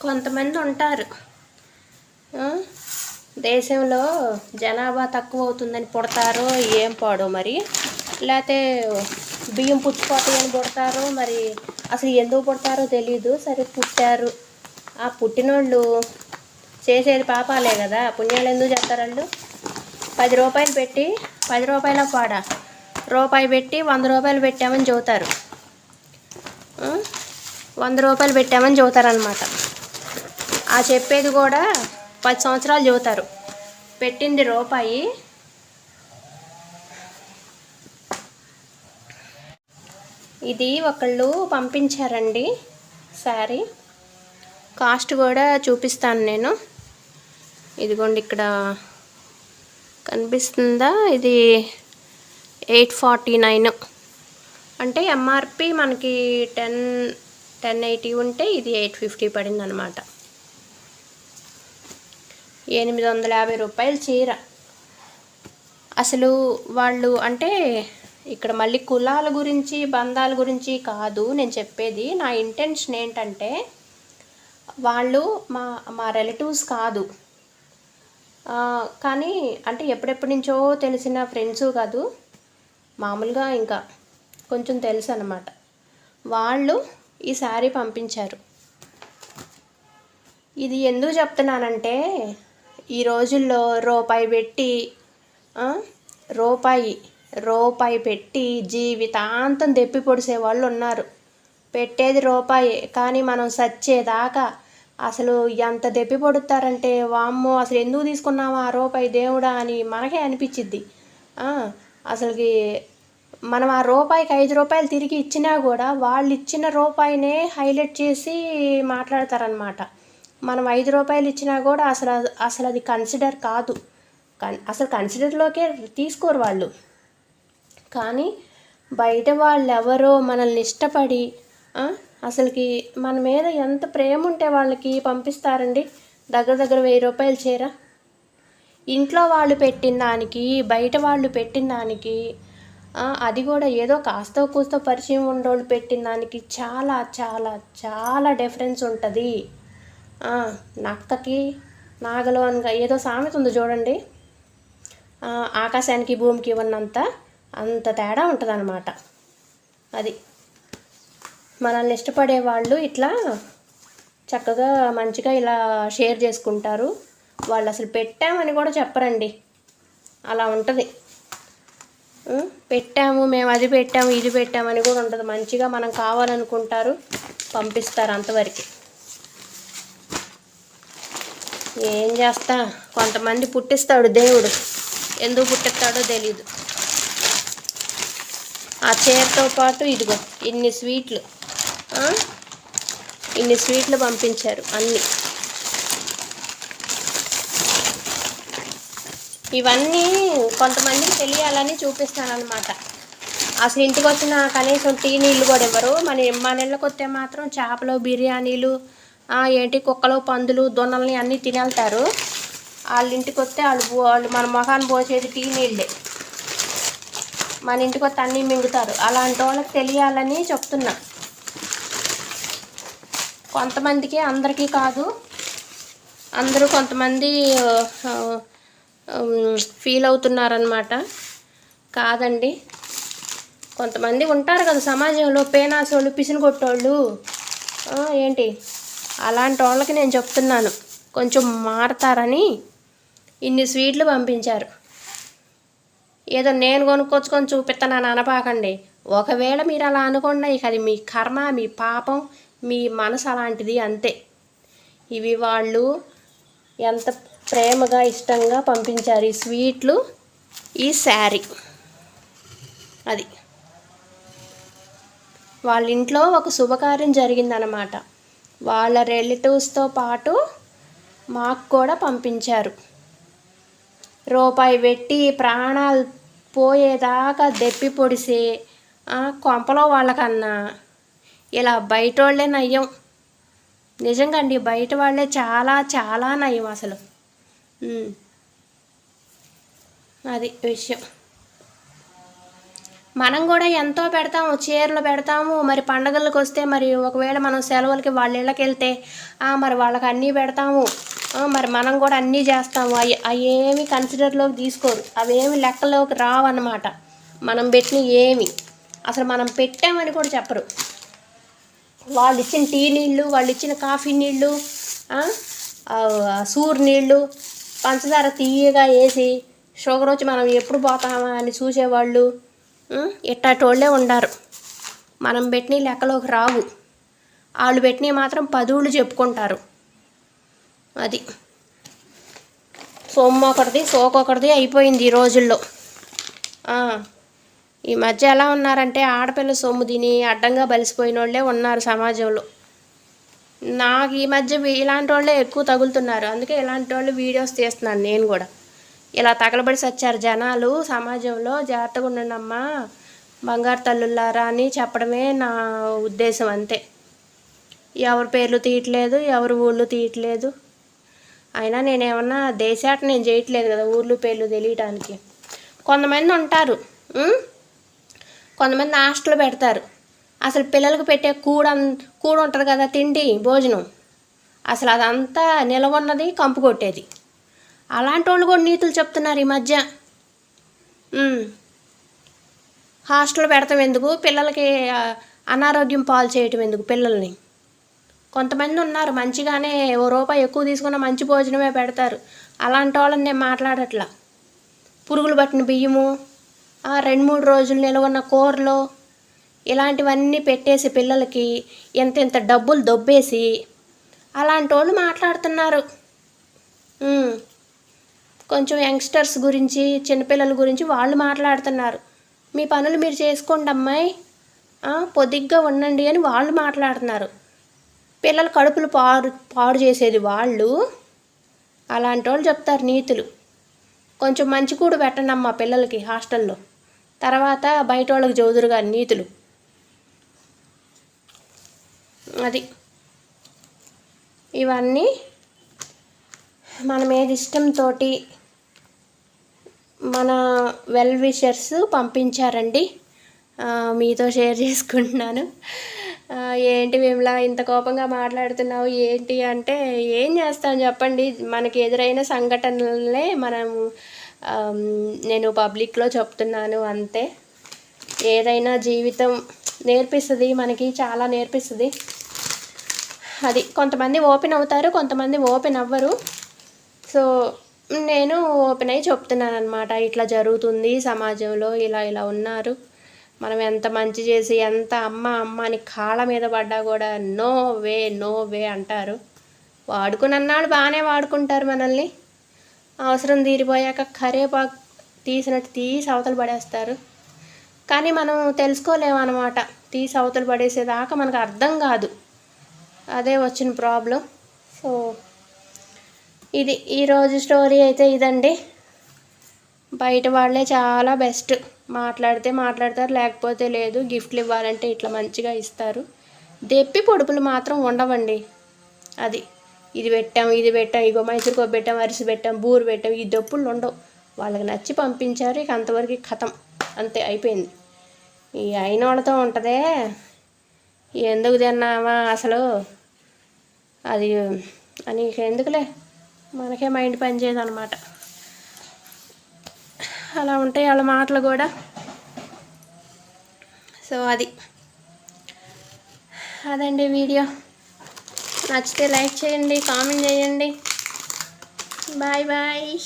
కొంతమంది ఉంటారు. దేశంలో జనాభా తక్కువ అవుతుందని పుడతారో ఏం పాడో మరి? లేకపోతే బియ్యం పుచ్చిపోతాయని పుడతారో మరి? అసలు ఎందుకు పుడతారో తెలియదు సరే పుట్టారు. ఆ పుట్టినోళ్ళు చేసేది పాపాలే కదా. పుణ్యాలు ఎందుకు చేస్తారు వాళ్ళు? పది రూపాయలు పెట్టి పది రూపాయల పాడ. రూపాయి పెట్టి వంద రూపాయలు పెట్టామని చెబుతారు. వంద రూపాయలు పెట్టామని చెబుతారనమాట ఆ చెప్పేది కూడా పది సంవత్సరాలు చదువుతారు. పెట్టింది రూపాయి. ఇది ఒకళ్ళు పంపించారండి శారీ. కాస్ట్ కూడా చూపిస్తాను నేను. ఇదిగోండి ఇక్కడ కనిపిస్తుందా? ఇది ఎయిట్ ఫార్టీ నైన్. అంటే ఎంఆర్పి మనకి టెన్ టెన్ ఎయిటీ ఉంటే ఇది ఎయిట్ ఫిఫ్టీ పడింది అనమాట ఎనిమిది వందల యాభై రూపాయలు చీర. అసలు వాళ్ళు అంటే ఇక్కడ మళ్ళీ కులాల గురించి బంధాల గురించి కాదు. నేను చెప్పేది నా ఇంటెన్షన్ ఏంటంటే వాళ్ళు మా మా రిలేటివ్స్ కాదు. కానీ అంటే ఎప్పుడెప్పటి నుంచో తెలిసిన ఫ్రెండ్స్ కాదు. మామూలుగా ఇంకా కొంచెం తెలుసు అనమాట వాళ్ళు ఈ శారీ పంపించారు. ఇది ఎందుకు చెప్తున్నానంటే ఈ రోజుల్లో రూపాయి పెట్టి రూపాయి రూపాయి పెట్టి జీవితాంతం దెప్పి పొడిసే వాళ్ళు ఉన్నారు పెట్టేది రూపాయి కానీ మనం సచ్చేదాకా అసలు ఎంత దెప్పి పొడుతారంటే వామ్మో అసలు ఎందుకు తీసుకున్నావా ఆ రూపాయి దేవుడా అని మనకే అనిపించిద్ది అసలుకి మనం ఆ రూపాయికి ఐదు రూపాయలు తిరిగి ఇచ్చినా కూడా వాళ్ళు ఇచ్చిన రూపాయినే హైలైట్ చేసి మాట్లాడతారనమాట మనం ఐదు రూపాయలు ఇచ్చినా కూడా అసలు అసలు అది కన్సిడర్ కాదు. కన్ అసలు కన్సిడర్లోకే తీసుకోరు వాళ్ళు. కానీ బయట వాళ్ళు ఎవరో మనల్ని ఇష్టపడి అసలుకి మన మీద ఎంత ప్రేమ ఉంటే వాళ్ళకి పంపిస్తారండి? దగ్గర దగ్గర వెయ్యి రూపాయలు చీర. ఇంట్లో వాళ్ళు పెట్టిన దానికి బయట వాళ్ళు పెట్టిన దానికి అది కూడా ఏదో కాస్త కూస్తో పరిచయం ఉండోళ్ళు పెట్టిన దానికి చాలా చాలా చాలా డిఫరెన్స్ ఉంటుంది. నక్కకి నాగలో అనగా ఏదో సామెత ఉంది చూడండి. ఆకాశానికి భూమికి ఉన్నంత అంత తేడా ఉంటుందన్నమాట. అది. మనల్ని ఇష్టపడే వాళ్ళు ఇట్లా చక్కగా మంచిగా ఇలా షేర్ చేసుకుంటారు. వాళ్ళు అసలు పెట్టామని కూడా చెప్పరండి. అలా ఉంటుంది. పెట్టాము మేము అది పెట్టాము ఇది పెట్టామని కూడా ఉంటుంది. మంచిగా మనం కావాలనుకుంటారు పంపిస్తారు అంతవరకు. ఏం చేస్తా? కొంతమంది పుట్టిస్తాడు దేవుడు. ఎందుకు పుట్టిస్తాడో తెలీదు. ఆ చీరతో పాటు ఇదిగో ఇన్ని స్వీట్లు. ఇన్ని స్వీట్లు పంపించారు అన్నీ. ఇవన్నీ కొంతమందికి తెలియాలని చూపిస్తానమాట అసలు ఇంటికి వచ్చిన కనీసం టీ నీళ్ళు కూడా ఇవ్వరు. మన మా ఇళ్ళకి వస్తే మాత్రం చేపలు బిర్యానీలు ఏంటి కుక్కలు పందులు దొన్నల్ని అన్నీ తినేళ్తారు. వాళ్ళ ఇంటికి వస్తే వాళ్ళు వాళ్ళు మన మొఖాన్ని పోసేది టీ నీళ్ళే. మన ఇంటికి వస్తే అన్నీ మింగుతారు. అలాంటి వాళ్ళకి తెలియాలని చెప్తున్నా. కొంతమందికి అందరికీ కాదు. అందరూ కొంతమంది ఫీల్ అవుతున్నారనమాట కాదండి. కొంతమంది ఉంటారు కదా సమాజంలో పేనాసోళ్ళు పిసిని కొట్టోళ్ళు ఏంటి? అలాంటి వాళ్ళకి నేను చెప్తున్నాను. కొంచెం మారతారని ఇన్ని స్వీట్లు పంపించారు. ఏదో నేను కొనుక్కొచ్చుకొని చూపిస్తానని అనపాకండి ఒకవేళ మీరు అలా అనుకోండి ఇక అది మీ కర్మ మీ పాపం మీ మనసు అలాంటిది అంతే. ఇవి వాళ్ళు ఎంత ప్రేమగా ఇష్టంగా పంపించారు ఈ స్వీట్లు ఈ శారీ. అది. వాళ్ళ ఇంట్లో ఒక శుభకార్యం జరిగిందనమాట వాళ్ళ రిలేటివ్స్తో పాటు మాకు కూడా పంపించారు. రూపాయి పెట్టి ప్రాణాలు పోయేదాకా దెప్పి పొడిసి కొంపలో వాళ్ళకన్నా ఇలా బయట వాళ్ళే నయ్యం. నిజంగా అండి బయట వాళ్ళే చాలా చాలా నయం అసలు. అది విషయం. మనం కూడా ఎంతో పెడతాము చీరలు పెడతాము. మరి పండగలకు వస్తే మరి ఒకవేళ మనం సెలవులకి వాళ్ళ ఇళ్ళకి వెళ్తే మరి వాళ్ళకి అన్నీ పెడతాము. మరి మనం కూడా అన్నీ చేస్తాము. అవి అవి కన్సిడర్లోకి తీసుకోరు. అవేమి లెక్కలోకి రావన్నమాట. మనం పెట్టిన ఏమి. అసలు మనం పెట్టామని కూడా చెప్పరు. వాళ్ళు ఇచ్చిన టీ నీళ్ళు వాళ్ళు ఇచ్చిన కాఫీ నీళ్ళు సూర్ నీళ్ళు పంచదార తీయగా వేసి షుగర్ వచ్చి మనం ఎప్పుడు పోతామా అని చూసేవాళ్ళు. ఇట్టాటోళ్ళే ఉండారు. మనం పెట్టిన లెక్కలోకి రావు. వాళ్ళు పెట్టినవి మాత్రం పదువులు చెప్పుకుంటారు. అది. సొమ్ము ఒకటిది సోకొకటిది అయిపోయింది ఈ రోజుల్లో. ఈ మధ్య ఎలా ఉన్నారంటే ఆడపిల్ల సొమ్ము తిని అడ్డంగా బలిసిపోయిన వాళ్ళే ఉన్నారు సమాజంలో. నాకు ఈ మధ్య ఇలాంటి వాళ్ళే ఎక్కువ తగులుతున్నారు. అందుకే ఇలాంటి వాళ్ళు వీడియోస్ తీస్తున్నాను నేను కూడా. ఇలా తగలబడి సచ్చారు జనాలు. సమాజంలో జాగ్రత్తగా ఉండనమ్మా బంగారు తల్లులారా అని చెప్పడమే నా ఉద్దేశం అంతే. ఎవరి పేర్లు తీయట్లేదు ఎవరి ఊళ్ళు తీయట్లేదు. అయినా నేనేమన్నా దేశాట నేను చేయట్లేదు కదా ఊర్లు పేర్లు తెలియటానికి. కొంతమంది ఉంటారు కొంతమంది హాస్టల్ పెడతారు. అసలు పిల్లలకు పెట్టే కూడ కూడ ఉంటుంది కదా తిండి భోజనం. అసలు అదంతా నిలవన్నది కంపు కొట్టేది. అలాంటి వాళ్ళు కూడా నీతులు చెప్తున్నారు ఈ మధ్య. హాస్టల్ పెడతాం ఎందుకు? పిల్లలకి అనారోగ్యం పాలు చేయటం ఎందుకు పిల్లల్ని? కొంతమంది ఉన్నారు మంచిగానే ఓ రూపాయి ఎక్కువ తీసుకున్న మంచి భోజనమే పెడతారు. అలాంటి వాళ్ళని నేను మాట్లాడట్లా. పురుగులు పట్టిన బియ్యము రెండు మూడు రోజులు నిలవన్న కూరలు ఇలాంటివన్నీ పెట్టేసి పిల్లలకి ఎంత ఇంత డబ్బులు దొబ్బేసి అలాంటి వాళ్ళు మాట్లాడుతున్నారు కొంచెం యంగ్స్టర్స్ గురించి చిన్నపిల్లల గురించి వాళ్ళు మాట్లాడుతున్నారు. మీ పనులు మీరు చేసుకోండి అమ్మాయి. పొద్దుగ్గా ఉండండి అని వాళ్ళు మాట్లాడుతున్నారు. పిల్లల కడుపులు పాడు పాడు చేసేది వాళ్ళు. అలాంటి వాళ్ళు చెప్తారు నీతులు. కొంచెం మంచి కూడు పెట్టనమ్మా పిల్లలకి హాస్టల్లో. తర్వాత బయట వాళ్ళకి చదువుదురుగా నీతులు. అది. ఇవన్నీ. మనం ఏది ఇష్టంతో మన వెల్ విషర్స్ పంపించారండి. మీతో షేర్ చేసుకుంటున్నాను. ఏంటి విమలా ఇంత కోపంగా మాట్లాడుతున్నావు? ఏంటి అంటే ఏం చేస్తాం చెప్పండి. మనకి ఎదురైన సంఘటనలే మనం నేను పబ్లిక్లో చెప్తున్నాను అంతే. ఏదైనా జీవితం నేర్పిస్తుంది మనకి చాలా నేర్పిస్తుంది. అది కొంతమంది ఓపెన్ అవుతారు కొంతమంది ఓపెన్ అవ్వరు. సో నేను ఓపెన్ అయ్యి చెప్తున్నాను అనమాట ఇట్లా జరుగుతుంది సమాజంలో ఇలా ఇలా ఉన్నారు. మనం ఎంత మంచి చేసి ఎంత అమ్మ అమ్మ అని కాళ్ళ మీద పడ్డా కూడా నో వే నో వే అంటారు. వాడుకున్నన్నాళ్ళు బాగానే వాడుకుంటారు మనల్ని. అవసరం తీరిపోయాక కరేపాకు తీసినట్టు తీసి అవతలు పడేస్తారు. కానీ మనం తెలుసుకోలేము అనమాట తీసి అవతలు పడేసేదాకా మనకు అర్థం కాదు. అదే వచ్చిన ప్రాబ్లం. సో ఇది ఈరోజు స్టోరీ అయితే ఇదండి. బయట వాళ్ళే చాలా బెస్ట్. మాట్లాడితే మాట్లాడతారు లేకపోతే లేదు. గిఫ్ట్లు ఇవ్వాలంటే ఇట్లా మంచిగా ఇస్తారు. దెప్పి పొడుపులు మాత్రం ఉండవండి. అది ఇది పెట్టాం ఇది పెట్టాం ఇగో మైసూరుకో పెట్టాం అరిసి పెట్టాం బూరు పెట్టాం ఈ దప్పులు ఉండవు. వాళ్ళకి నచ్చి పంపించారు ఇక అంతవరకు కథం. అంతే అయిపోయింది. ఈ అయిన వాళ్ళతో ఉంటుందే. ఎందుకు తిన్నావా అసలు? అది అని ఎందుకులే? మనకే మైండ్ పనిచేయదు అనమాట అలా ఉంటాయి వాళ్ళ మాటలు కూడా సో అది. అదండి వీడియో. నచ్చితే లైక్ చేయండి కామెంట్ చేయండి. Bye bye.